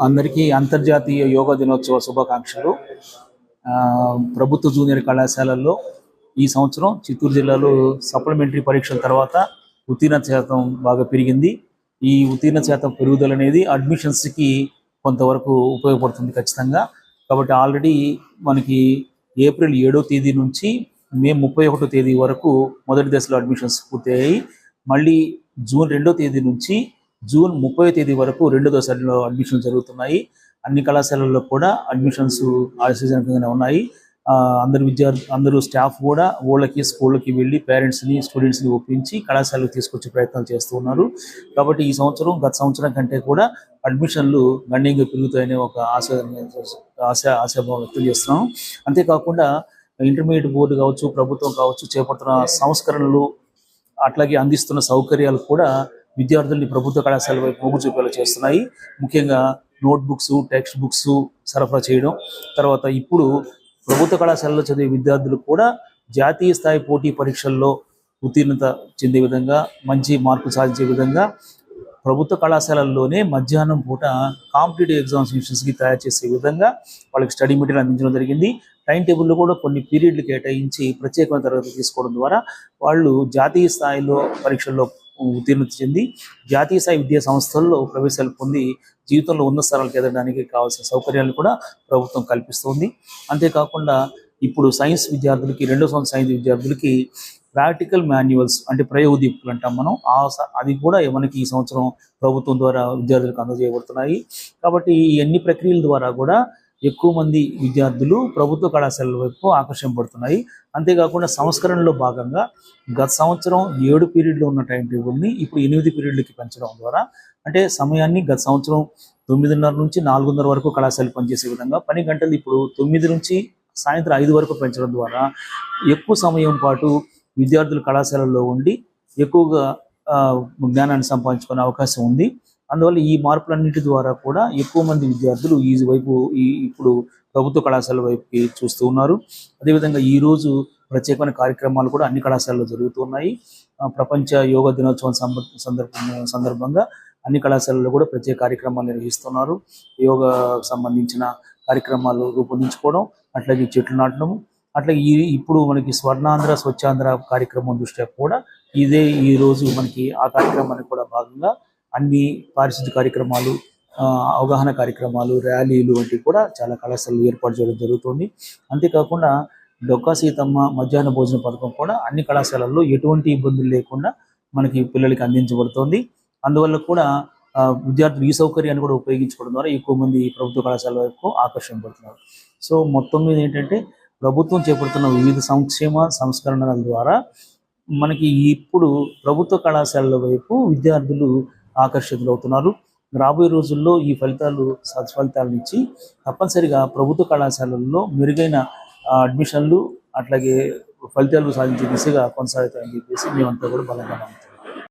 అందరికీ అంతర్జాతీయ యోగా దినోత్సవ శుభాకాంక్షలు. ఆ, ప్రభుత్వ జూనియర్ కళాశాలల్లో ఈ సంవత్సరం చిత్తూరు జిల్లాలో సప్లిమెంటరీ పరీక్షల తర్వాత ఉత్తీర్ణ శాతం బాగా పెరిగింది. ఈ ఉత్తీర్ణ శాతం పెరుగుదల అనేది అడ్మిషన్స్కి కొంతవరకు ఉపయోగపడుతుంది ఖచ్చితంగా. కాబట్టి ఆల్రెడీ మనకి ఏప్రిల్ ఏడో తేదీ నుంచి మే ముప్పై ఒకటో తేదీ వరకు మొదటి దశలో అడ్మిషన్స్ పూర్తయ్యాయి. మళ్ళీ జూన్ రెండో తేదీ నుంచి జూన్ ముప్పై తేదీ వరకు రెండో దశలో అడ్మిషన్లు జరుగుతున్నాయి. అన్ని కళాశాలల్లో కూడా అడ్మిషన్స్ ఆశీజనకంగానే ఉన్నాయి. ఆ, అందరు విద్యార్థి అందరూ స్టాఫ్ కూడా ఊళ్ళకి స్కూళ్ళకి వెళ్ళి పేరెంట్స్ని స్టూడెంట్స్ని ఒప్పించి కళాశాలకు తీసుకొచ్చే ప్రయత్నాలు చేస్తూ ఉన్నారు. కాబట్టి ఈ సంవత్సరం గత సంవత్సరం కంటే కూడా అడ్మిషన్లు గణనీయంగా పెరుగుతాయనే ఒక ఆశ ఆశ ఆశాభావం వ్యక్తం చేస్తున్నాం. అంతేకాకుండా ఇంటర్మీడియట్ బోర్డు కావచ్చు ప్రభుత్వం కావచ్చు చేపడుతున్న సంస్కరణలు అట్లాగే అందిస్తున్న సౌకర్యాలు కూడా విద్యార్థుల్ని ప్రభుత్వ కళాశాల వైపు మొగ్గు చూపేలా చేస్తున్నాయి. ముఖ్యంగా నోట్బుక్స్ టెక్స్ట్ బుక్స్ సరఫరా చేయడం. తర్వాత ఇప్పుడు ప్రభుత్వ కళాశాలలో చదివే విద్యార్థులు కూడా జాతీయ స్థాయి పోటీ పరీక్షల్లో ఉత్తీర్ణత చెందే విధంగా మంచి మార్కులు సాధించే విధంగా ప్రభుత్వ కళాశాలల్లోనే మధ్యాహ్నం పూట కాంపిటేటివ్ ఎగ్జామినేషన్స్కి తయారు చేసే విధంగా వాళ్ళకి స్టడీ మెటీరియల్ అందించడం జరిగింది. టైం టేబుల్లో కూడా కొన్ని పీరియడ్లు కేటాయించి ప్రత్యేకమైన తరగతి తీసుకోవడం ద్వారా వాళ్ళు జాతీయ స్థాయిలో పరీక్షల్లో ఉత్తీర్ణత చెంది జాతీయ స్థాయి విద్యా సంస్థల్లో ప్రవేశాలు పొంది జీవితంలో ఉన్న స్థానాలకు ఎదగడానికి కావాల్సిన సౌకర్యాలు కూడా ప్రభుత్వం కల్పిస్తుంది. అంతేకాకుండా ఇప్పుడు సైన్స్ విద్యార్థులకి రెండో సంవత్సరం సైన్స్ విద్యార్థులకి ప్రాక్టికల్ మాన్యువల్స్ అంటే ప్రయోగదీపులు అంటాం మనం. ఆ అది కూడా మనకి ఈ సంవత్సరం ప్రభుత్వం ద్వారా విద్యార్థులకు అందజేయబడుతున్నాయి. కాబట్టి ఈ అన్ని ప్రక్రియల ద్వారా కూడా ఎక్కువ మంది విద్యార్థులు ప్రభుత్వ కళాశాలల వైపు ఆకర్షింపబడుతున్నాయి. అంతేకాకుండా సంస్కరణలో భాగంగా గత సంవత్సరం ఏడు పీరియడ్లు ఉన్న టైం టేబుల్ని ఇప్పుడు ఎనిమిది పీరియడ్లకి పెంచడం ద్వారా అంటే సమయాన్ని గత సంవత్సరం తొమ్మిదిన్నర నుంచి నాలుగున్నర వరకు కళాశాలలు పనిచేసే విధంగా పని గంటలు ఇప్పుడు తొమ్మిది నుంచి సాయంత్రం ఐదు వరకు పెంచడం ద్వారా ఎక్కువ సమయం పాటు విద్యార్థులు కళాశాలల్లో ఉండి ఎక్కువగా జ్ఞానాన్ని సంపాదించుకునే అవకాశం ఉంది. అందువల్ల ఈ మార్పులన్నిటి ద్వారా కూడా ఎక్కువ మంది విద్యార్థులు ఈ వైపు ఈ ఇప్పుడు ప్రభుత్వ కళాశాల వైపుకి చూస్తూ ఉన్నారు. అదేవిధంగా ఈ రోజు ప్రత్యేకమైన కార్యక్రమాలు కూడా అన్ని కళాశాలలో జరుగుతున్నాయి ఆ, ప్రపంచ యోగా దినోత్సవం సందర్భ సందర్భంగా అన్ని కళాశాలల్లో కూడా ప్రత్యేక కార్యక్రమాలు నిర్వహిస్తున్నారు. యోగా సంబంధించిన కార్యక్రమాలు రూపొందించుకోవడం అట్లాగే చెట్లు నాటడం అట్లాగే ఈ ఇప్పుడు మనకి స్వర్ణాంధ్ర స్వచ్ఛాంధ్ర కార్యక్రమం దృష్ట్యా కూడా ఇదే ఈ రోజు మనకి ఆ కార్యక్రమానికి కూడా భాగంగా అన్ని పారిశుద్ధ్య కార్యక్రమాలు అవగాహన కార్యక్రమాలు ర్యాలీలు వంటివి కూడా చాలా కళాశాలలు ఏర్పాటు చేయడం జరుగుతుంది. అంతేకాకుండా డొక్కా సీతమ్మ మధ్యాహ్న భోజన పథకం కూడా అన్ని కళాశాలల్లో ఎటువంటి ఇబ్బందులు లేకుండా మనకి పిల్లలకి అందించబడుతోంది. అందువల్ల కూడా విద్యార్థులు ఈ సౌకర్యాన్ని కూడా ఉపయోగించుకోవడం ద్వారా ఎక్కువ మంది ప్రభుత్వ కళాశాల వైపు ఆకర్షింపబడుతున్నారు సో మొత్తం మీద ఏంటంటే ప్రభుత్వం చేపడుతున్న వివిధ సంక్షేమ సంస్కరణల ద్వారా మనకి ఇప్పుడు ప్రభుత్వ కళాశాలల వైపు విద్యార్థులు ఆకర్షితులు అవుతున్నారు రాబోయే రోజుల్లో ఈ ఫలితాలు సత్ఫలితాలను ఇచ్చి తప్పనిసరిగా ప్రభుత్వ కళాశాలల్లో మెరుగైన అడ్మిషన్లు అట్లాగే ఫలితాలు సాధించే దిశగా కొనసాగుతాయని చెప్పేసి మేమంతా కూడా బలంగా నమ్ముతాం